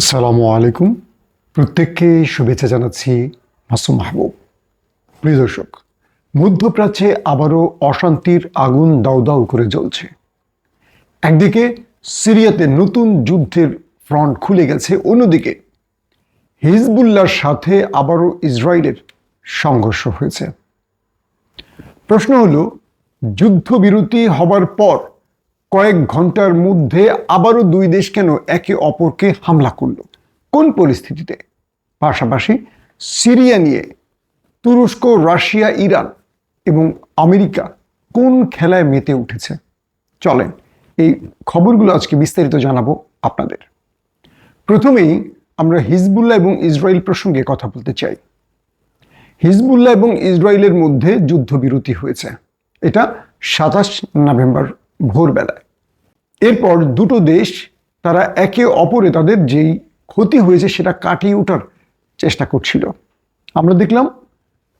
আসসালামু আলাইকুম। প্রত্যেককে শুভেচ্ছা জানাচ্ছি মাসুম মাহবুব। প্রিয় দর্শক, মধ্যপ্রাচ্যে আবারও অশান্তির আগুন দাউ দাউ করে জ্বলছে। একদিকে সিরিয়াতে নতুন যুদ্ধের ফ্রন্ট খুলে গেছে, অন্যদিকে হিজবুল্লার সাথে আবারও ইসরায়েলের সংঘর্ষ হয়েছে। প্রশ্ন হলো, যুদ্ধবিরতি হবার পর কয়েক ঘণ্টার মধ্যে আবারও দুই দেশ কেন একে অপরকে হামলা করল? কোন পরিস্থিতিতে? পাশাপাশি সিরিয়া নিয়ে তুরস্ক, রাশিয়া, ইরান এবং আমেরিকা কোন খেলায় মেতে উঠেছে? চলেন এই খবরগুলো আজকে বিস্তারিত জানাব আপনাদের। প্রথমেই আমরা হিজবুল্লাহ এবং ইসরায়েল প্রসঙ্গে কথা বলতে চাই। হিজবুল্লাহ এবং ইসরায়েলের মধ্যে যুদ্ধবিরতি হয়েছে। এটা সাতাশ নভেম্বর ভোরবেলায়। এরপর দুটো দেশ তারা একে অপরে তাদের যেই ক্ষতি হয়েছে সেটা কাটিয়ে ওঠার চেষ্টা করছিল। আমরা দেখলাম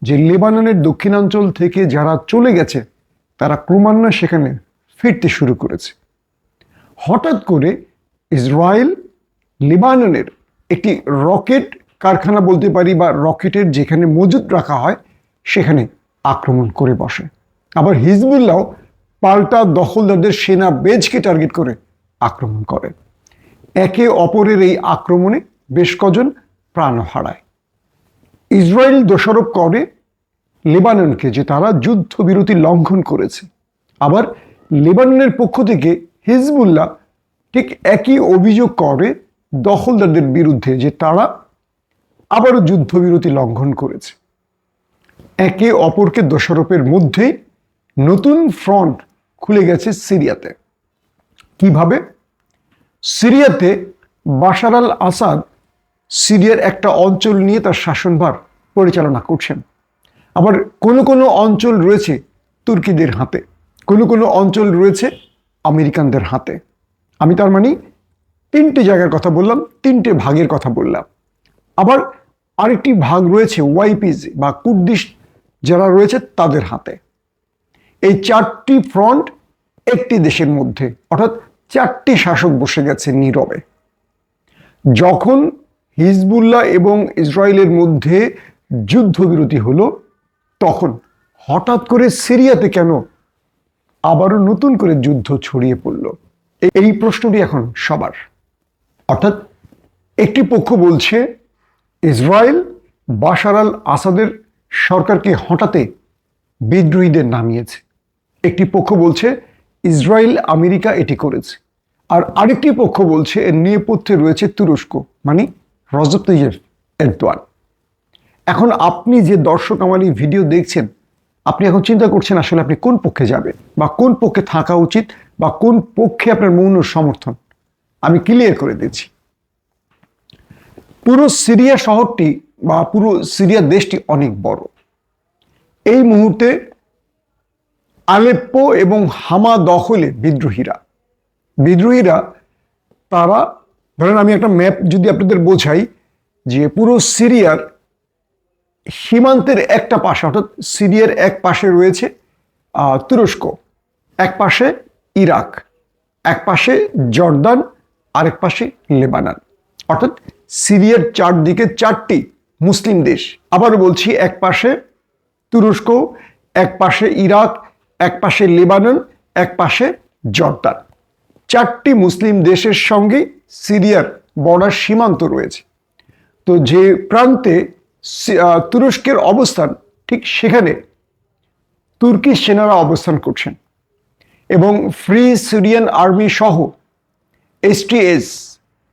যে লেবাননের দক্ষিণাঞ্চল থেকে যারা চলে গেছে, তারা ক্রমান্বয়ে সেখানে ফিরতে শুরু করেছে। হঠাৎ করে ইসরায়েল লেবাননের একটি রকেট কারখানা বলতে পারি বা রকেটের যেখানে মজুদ রাখা হয়, সেখানে আক্রমণ করে বসে। আবার হিজবুল্লাহ পাল্টা দখলদারদের সেনা বেজকে টার্গেট করে আক্রমণ করে। একে অপরের এই আক্রমণে বেশ কজন প্রাণ হারায়। ইসরায়েল দোষারোপ করে লেবাননকে যে তারা যুদ্ধবিরতি লঙ্ঘন করেছে। আবার লেবাননের পক্ষ থেকে হিজবুল্লাহ ঠিক একই অভিযোগ করে দখলদারদের বিরুদ্ধে যে তারা আবারও যুদ্ধবিরতি লঙ্ঘন করেছে। একে অপরকে দোষারোপের মধ্যেই নতুন ফ্রন্ট খুলে গেছে সিরিয়াতে। কীভাবে? সিরিয়াতে বাশার আল আসাদ সিরিয়ার একটা অঞ্চল নিয়ে তার শাসনভার পরিচালনা করছেন। আবার কোনো কোনো অঞ্চল রয়েছে তুর্কিদের হাতে, কোনো কোনো অঞ্চল রয়েছে আমেরিকানদের হাতে। আমি তার মানে তিনটে জায়গার কথা বললাম, তিনটে ভাগের কথা বললাম। আবার আরেকটি ভাগ রয়েছে ওয়াইপিজ বা কুর্দিশ, যারা রয়েছে তাদের হাতে। এই চারটি ফ্রন্ট একটি দেশের মধ্যে, অর্থাৎ চারটি শাসক বসে গেছে নীরবে। যখন হিজবুল্লাহ এবং ইসরায়েলের মধ্যে যুদ্ধবিরতি হলো, তখন হঠাৎ করে সিরিয়াতে কেন আবারও নতুন করে যুদ্ধ ছড়িয়ে পড়ল? এই প্রশ্নটি এখন সবার। অর্থাৎ একটি পক্ষ বলছে, ইসরায়েল বাশার আল আসাদের সরকারকে হঠাতে বিদ্রোহীদের নামিয়েছে। একটি পক্ষ বলছে, ইসরায়েল, আমেরিকা এটি করেছে। আর আরেকটি পক্ষ বলছে, এর নেপথ্যে রয়েছে তুরস্ক। মানে রজব তৈয়েব এরদোয়ান। এখন আপনি যে দর্শক আমার এই ভিডিও দেখছেন, আপনি এখন চিন্তা করছেন আসলে আপনি কোন পক্ষে যাবেন? বা কোন পক্ষে থাকা উচিত? বা কোন পক্ষে আপনার মৌন সমর্থন? আমি ক্লিয়ার করে দিচ্ছি। পুরো সিরিয়া শহরটি বা পুরো সিরিয়া দেশটি অনেক বড়। এই মুহূর্তে আলেপ্পো এবং হামা দখলে বিদ্রোহীরা। বিদ্রোহীরা তারা, ধরেন আমি একটা ম্যাপ যদি আপনাদের বোঝাই, যে পুরো সিরিয়ার সীমান্তের একটা পাশে, অর্থাৎ সিরিয়ার এক পাশে রয়েছে তুরস্ক, এক পাশে ইরাক, এক পাশে জর্দান, আরেক পাশে লেবানন। অর্থাৎ সিরিয়ার চারদিকে চারটি মুসলিম দেশ। আবার বলছি, এক পাশে তুরস্ক, এক পাশে ইরাক এক পাশে লেবানন, এক পাশে জর্দান। চারটি মুসলিম দেশের সঙ্গে সিরিয়ার বর্ডার সীমান্ত রয়েছে। তো যে প্রান্তে তুরস্কের অবস্থান, ঠিক সেখানে তুর্কি সেনারা অবস্থান করছেন এবং ফ্রি সিরিয়ান আর্মি সহ এসটিএস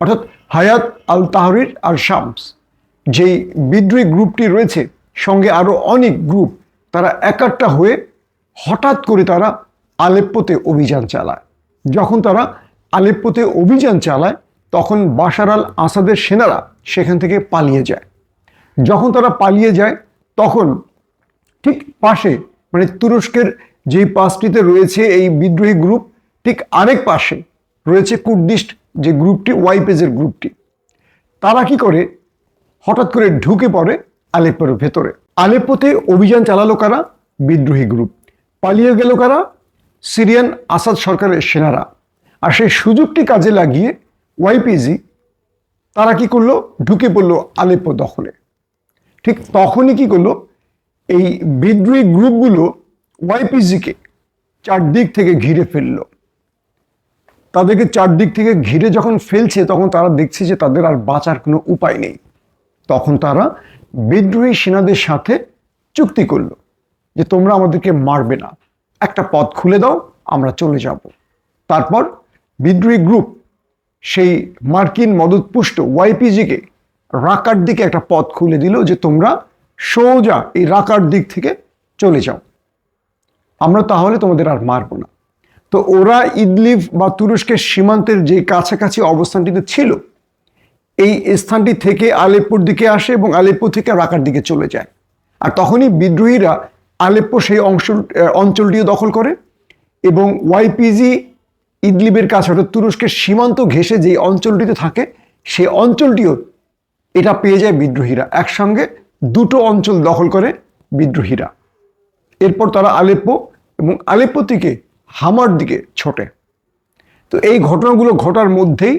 অর্থাৎ হায়াত আল তাহরির আর শামস, যেই বিদ্রোহী গ্রুপটি রয়েছে, সঙ্গে আরও অনেক গ্রুপ, তারা একাট্টা হয়ে হঠাৎ করে তারা আলেপ্পোতে অভিযান চালায়। যখন তারা আলেপ্পোতে অভিযান চালায়, তখন বাশার আল আসাদের সেনারা সেখান থেকে পালিয়ে যায়। যখন তারা পালিয়ে যায়, তখন ঠিক পাশে মানে তুরস্কের যেই পাশটিতে রয়েছে এই বিদ্রোহী গ্রুপ, ঠিক আরেক পাশে রয়েছে কুর্দিস্ট যে গ্রুপটি, ওয়াইপেজের গ্রুপটি। তারা কি করে? হঠাৎ করে ঢুকে পড়ে আলেপ্পোর ভেতরে। আলেপ্পোতে অভিযান চালালো কারা? বিদ্রোহী গ্রুপ। পালিয়ে গেল কারা? সিরিয়ান আসাদ সরকারের সেনারা। আর সেই সুযোগটি কাজে লাগিয়ে ওয়াইপিজি তারা কি করল? ঢুকে পড়ল আলেপ্পো দখলে। ঠিক তখনই কি করল? এই বিদ্রোহী গ্রুপগুলো ওয়াইপিজিকে চারদিক থেকে ঘিরে ফেলল। তাদেরকে চারদিক থেকে ঘিরে যখন ফেলছে, তখন তারা দেখছে যে তাদের আর বাঁচার কোনো উপায় নেই। তখন তারা বিদ্রোহী সেনাদের সাথে চুক্তি করল। যে তোমরা আমাদেরকে মারবে না। একটা পথ খুলে দাও, আমরা চলে যাব। তারপর বিদ্রোহী গ্রুপ, সেই মার্কিন মদতপুষ্ট ওয়াইপিজিকে রাকার দিকে একটা পথ খুলে দিল যে তোমরা সোজা এই রাকার দিক থেকে চলে যাও। আমরা তাহলে তোমাদের আর মারব না। তো ওরা ইদলিভ বা তুরস্কের সীমান্তের যে কাছাকাছি অবস্থানটিতে ছিল, এই স্থানটি থেকে আলেপ্পোর দিকে আসে এবং আলেপ্পো থেকে রাকার দিকে চলে যায়। আর তখনই বিদ্রোহীরা আলেপ্পো সেই অংশ অঞ্চলটিও দখল করে এবং ওয়াইপিজি ইদলিবের কাছে অর্থাৎ তুরস্কের সীমান্ত ঘেঁষে যে অঞ্চলটিতে থাকে, সেই অঞ্চলটিও এটা পেয়ে যায় বিদ্রোহীরা। একসঙ্গে দুটো অঞ্চল দখল করে বিদ্রোহীরা। এরপর তারা আলেপ্পো এবং আলেপ্পো থেকে হামার দিকে ছোটে। তো এই ঘটনাগুলো ঘটার মধ্যেই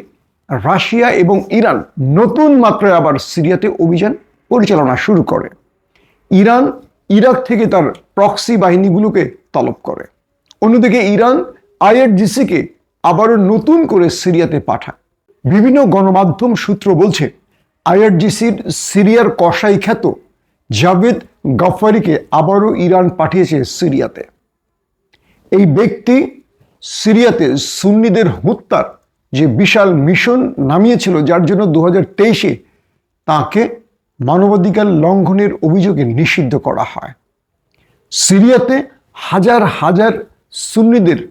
রাশিয়া এবং ইরান নতুন মাত্রায় আবার সিরিয়াতে অভিযান পরিচালনা শুরু করে। ইরান ইরাক থেকে তার প্রক্সি বাহিনীগুলোকে তলব করে। অন্যদিকে ইরান আইআরজিসিকে আবারও নতুন করে সিরিয়াতে পাঠায়। বিভিন্ন গণমাধ্যম সূত্র বলছে, আইআরজিসির সিরিয়ার কসাই খ্যাত জাভেদ গফারিকে আবারও ইরান পাঠিয়েছে সিরিয়াতে। এই ব্যক্তি সিরিয়াতে সুন্নিদের হত্যার যে বিশাল মিশন নামিয়েছিল, যার জন্য দু হাজার তেইশে তাকে মানবাধিকার লঙ্ঘনের অভিযোগে নিষিদ্ধ করা হয়। সিরিয়াতে হাজার হাজার সুন্নিদের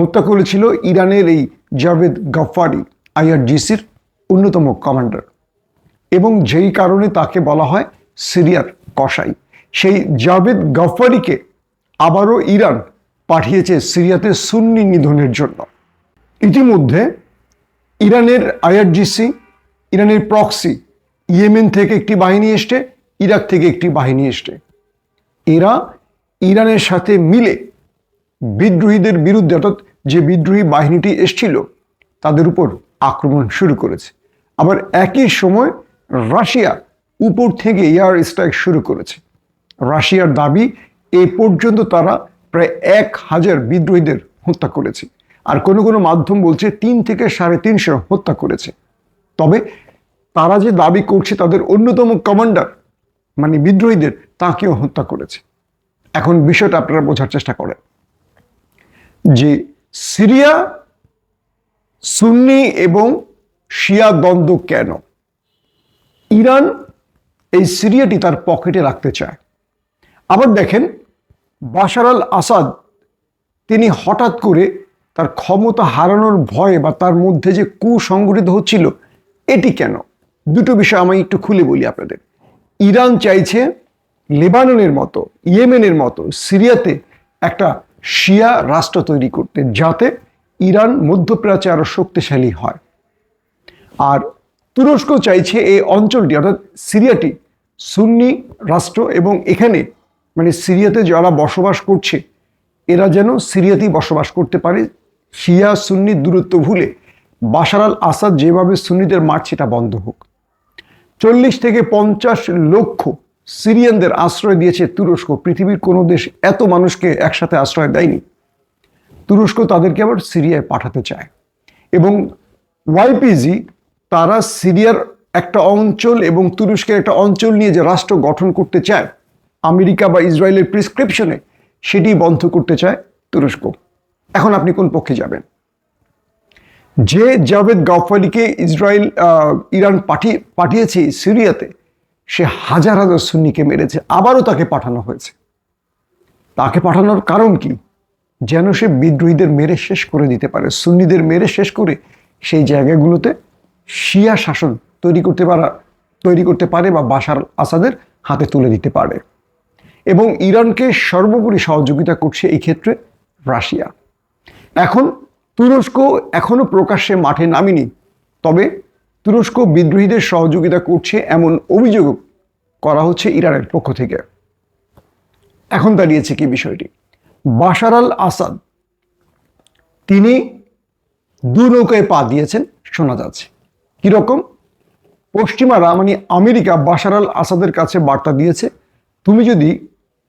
হত্যা করেছিল ইরানের এই জাভেদ গাফারি আইআরজিসির অন্যতম কমান্ডার। এবং যেই কারণে তাকে বলা হয় সিরিয়ার কসাই। সেই জাভেদ গাফারিকে আবারও ইরান পাঠিয়েছে সিরিয়াতে সুন্নি নিধনের জন্য। ইতিমধ্যে ইরানের আইআরজিসি, ইরানের প্রক্সি ইয়েমেন থেকে একটি বাহিনী এসছে, ইরাক থেকে একটি বাহিনী এসছে। এরা ইরানের সাথে মিলে বিদ্রোহীদের বিরুদ্ধে, অর্থাৎ যে বিদ্রোহী বাহিনীটি এসছিল, তাদের উপর আক্রমণ শুরু করেছে। আবার একই সময় রাশিয়া উপর থেকে এয়ার স্ট্রাইক শুরু করেছে। রাশিয়ার দাবি, এ পর্যন্ত তারা প্রায় এক হাজার বিদ্রোহীদের হত্যা করেছে। আর কোনো কোনো মাধ্যম বলছে তিন থেকে সাড়ে তিনশো হত্যা করেছে। তবে তারা যে দাবি করছে তাদের অন্যতম কমান্ডার মানে বিদ্রোহীদের, তাকেও হত্যা করেছে। এখন বিষয়টা আপনারা বোঝার চেষ্টা করেন। যে সিরিয়া, সুন্নি এবং শিয়া দ্বন্দ্ব কেন? ইরান এই সিরিয়াটি তার পকেটে রাখতে চায়। আবার দেখেন, বাশার আল আসাদ, তিনি হঠাৎ করে তার ক্ষমতা হারানোর ভয়ে বা তার মধ্যে যে কুসংগঠিত হচ্ছিল, এটি কেন? দুটো বিষয় আমি একটু খুলে বলি আপনাদের। ইরান চাইছে লেবাননের মতো, ইয়েমেনের মতো, সিরিয়াতে একটা শিয়া রাষ্ট্র তৈরি করতে, যাতে ইরান মধ্যপ্রাচ্যে আরও শক্তিশালী হয়। আর তুরস্ক চাইছে এই অঞ্চলটি, অর্থাৎ সিরিয়াটি সুন্নি রাষ্ট্র এবং এখানে মানে সিরিয়াতে যারা বসবাস করছে, এরা যেন সিরিয়াতেই বসবাস করতে পারে। শিয়া সুন্নির দূরত্ব ভুলে বাশার আল আসাদ যেভাবে সুন্নিদের মারছে এটা বন্ধ হোক। চল্লিশ থেকে পঞ্চাশ লক্ষ সিরিয়ানদের আশ্রয় দিয়েছে তুরস্ক। পৃথিবীর কোনো দেশ এত মানুষকে একসাথে আশ্রয় দেয়নি। তুরস্ক তাদেরকে আবার সিরিয়ায় পাঠাতে চায়। এবং ওয়াইপিজি তারা সিরিয়ার একটা অঞ্চল এবং তুরস্কের একটা অঞ্চল নিয়ে যে রাষ্ট্র গঠন করতে চায়, আমেরিকা বা ইসরায়েলের প্রেসক্রিপশনে, সেটি বন্ধ করতে চায় তুরস্ক। এখন আপনি কোন পক্ষে যাবেন? যে জাভেদ গাফারিকে ইসরায়েল ইরান পাঠিয়ে পাঠিয়েছে সিরিয়াতে, সে হাজার হাজার সুন্নিকে মেরেছে। আবারও তাকে পাঠানো হয়েছে। তাকে পাঠানোর কারণ কি? যেন সে বিদ্রোহীদের মেরে শেষ করে দিতে পারে। সুন্নিদের মেরে শেষ করে সেই জায়গাগুলোতে শিয়া শাসন তৈরি করতে পারা, তৈরি করতে পারে বা বাশার আসাদের হাতে তুলে দিতে পারে। এবং ইরানকে সর্বোপরি সহযোগিতা করছে এই ক্ষেত্রে রাশিয়া। এখন তুরস্ক এখনও প্রকাশ্যে মাঠে নামেনি, তবে তুরস্ক বিদ্রোহীদের সহযোগিতা করছে এমন অভিযোগ করা হচ্ছে ইরানের পক্ষ থেকে। এখন দাঁড়িয়েছে কি বিষয়টি? বাশার আল আসাদ, তিনি দু নৌকায় পা দিয়েছেন, শোনা যাচ্ছে। কীরকম পশ্চিমারা মানে আমেরিকা বাশার আল আসাদের কাছে বার্তা দিয়েছে, তুমি যদি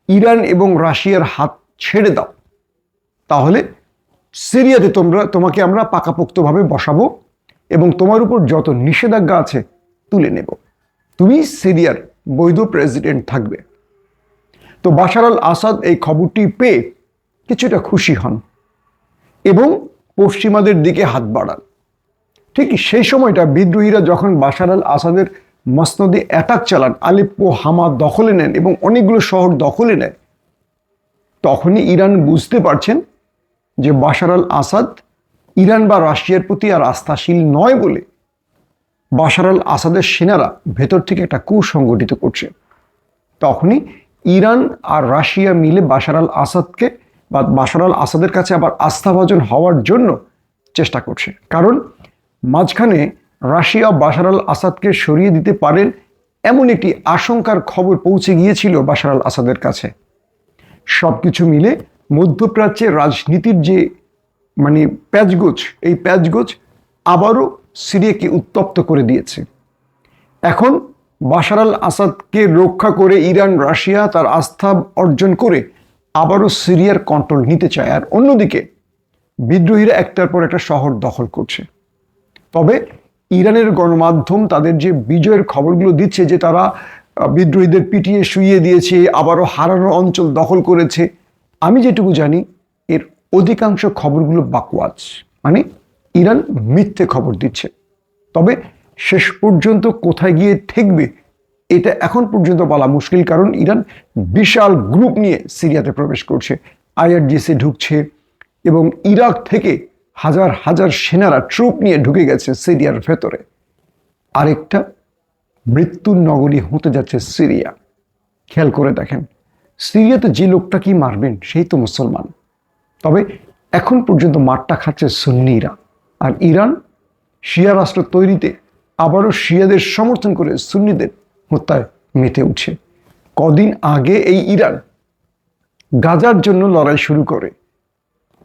ইরান এবং রাশিয়ার হাত ছেড়ে দাও, তাহলে সিরিয়াতে তোমরা, তোমাকে আমরা পাকাপোক্তভাবে বসাবো এবং তোমার উপর যত নিষেধাজ্ঞা আছে তুলে নেব। তুমি সিরিয়ার বৈধ প্রেসিডেন্ট থাকবে। তো বাশার আল আসাদ এই খবরটি পেয়ে কিছুটা খুশি হন এবং পশ্চিমাদের দিকে হাত বাড়ান। ঠিক সেই সময়টা বিদ্রোহীরা যখন বাশার আল আসাদের মসনদে অ্যাটাক চালান আলিপ্পো হামা দখলে নেন এবং অনেকগুলো শহর দখলে নেয়, তখনই ইরান বুঝতে পারছেন যে বাশার আল আসাদ ইরান বা রাশিয়ার প্রতি আর আস্থাশীল নয় বলে বাশার আল আসাদের সেনারা ভেতর থেকে একটা কুসংগঠিত করছে। তখনই ইরান আর রাশিয়া মিলে বাশার আল আসাদকে বা বাশার আল আসাদের কাছে আবার আস্থাভাজন হওয়ার জন্য চেষ্টা করছে। কারণ মাঝখানে রাশিয়া বাশার আল আসাদকে সরিয়ে দিতে পারেন এমন একটি আশঙ্কার খবর পৌঁছে গিয়েছিল বাশার আল আসাদের কাছে। সব কিছু মিলে মধ্যপ্রাচ্যের রাজনীতির যে মানে প্যাচগোছ, এই প্যাচগোছ আবারও সিরিয়াকে উত্তপ্ত করে দিয়েছে। এখন বাশার আল আসাদকে রক্ষা করে ইরান, রাশিয়া তার আস্থা অর্জন করে আবারও সিরিয়ার কন্ট্রোল নিতে চায়। আর অন্যদিকে বিদ্রোহীরা একটার পর একটা শহর দখল করছে। তবে ইরানের গণমাধ্যম তাদের যে বিজয়ের খবরগুলো দিচ্ছে যে তারা বিদ্রোহীদের পিটিয়ে শুইয়ে দিয়েছে, আবারও হারানো অঞ্চল দখল করেছে আমি যেটুকু জানি, এর অধিকাংশ খবরগুলো বাকওয়াজ। মানে ইরান মিথ্যে খবর দিচ্ছে। তবে শেষ পর্যন্ত কোথায় গিয়ে ঠেকবে, এটা এখন পর্যন্ত বলা মুশকিল কারণ ইরান বিশাল গ্রুপ নিয়ে সিরিয়াতে প্রবেশ করছে। আইআরজিসি ঢুকছে এবং ইরাক থেকে হাজার হাজার সেনারা ট্রুপ নিয়ে ঢুকে গেছে সিরিয়ার ভেতরে। আরেকটা মৃত্যুর নগরী হতে যাচ্ছে সিরিয়া। খেয়াল করে দেখেন। সিরিয়াতে যে লোকটা কি মারবেন, সেই তো মুসলমান। তবে এখন পর্যন্ত মারটা খাচ্ছে সুন্নিরা। আর ইরান, শিয়া রাষ্ট্র তৈরিতে আবারও শিয়াদের সমর্থন করে সুন্নিদের হত্যায় মেতে উঠছে। কদিন আগে এই ইরান গাজার জন্য লড়াই শুরু করে।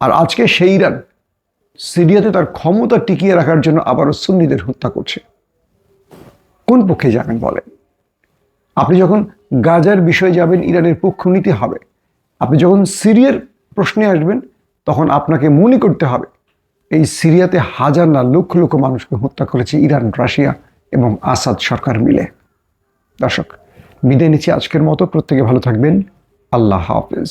আর আজকে সেই ইরান সিরিয়াতে তার ক্ষমতা টিকিয়ে রাখার জন্য আবারও সুন্নিদের হত্যা করছে। কোন পক্ষে যাবেন বলেন? আপনি যখন গাজার বিষয়ে যাবেন, ইরানের পক্ষ নিতে হবে, আপনি যখন সিরিয়ার প্রশ্নে আসবেন, তখন আপনাকে মনে করতে হবে, এই সিরিয়াতে হাজার না লক্ষ লক্ষ মানুষকে হত্যা করেছে ইরান, রাশিয়া এবং আসাদ সরকার মিলে। দর্শক, বিদায় নিচ্ছি আজকের মতো। প্রত্যেকে ভালো থাকবেন। আল্লাহ হাফেজ।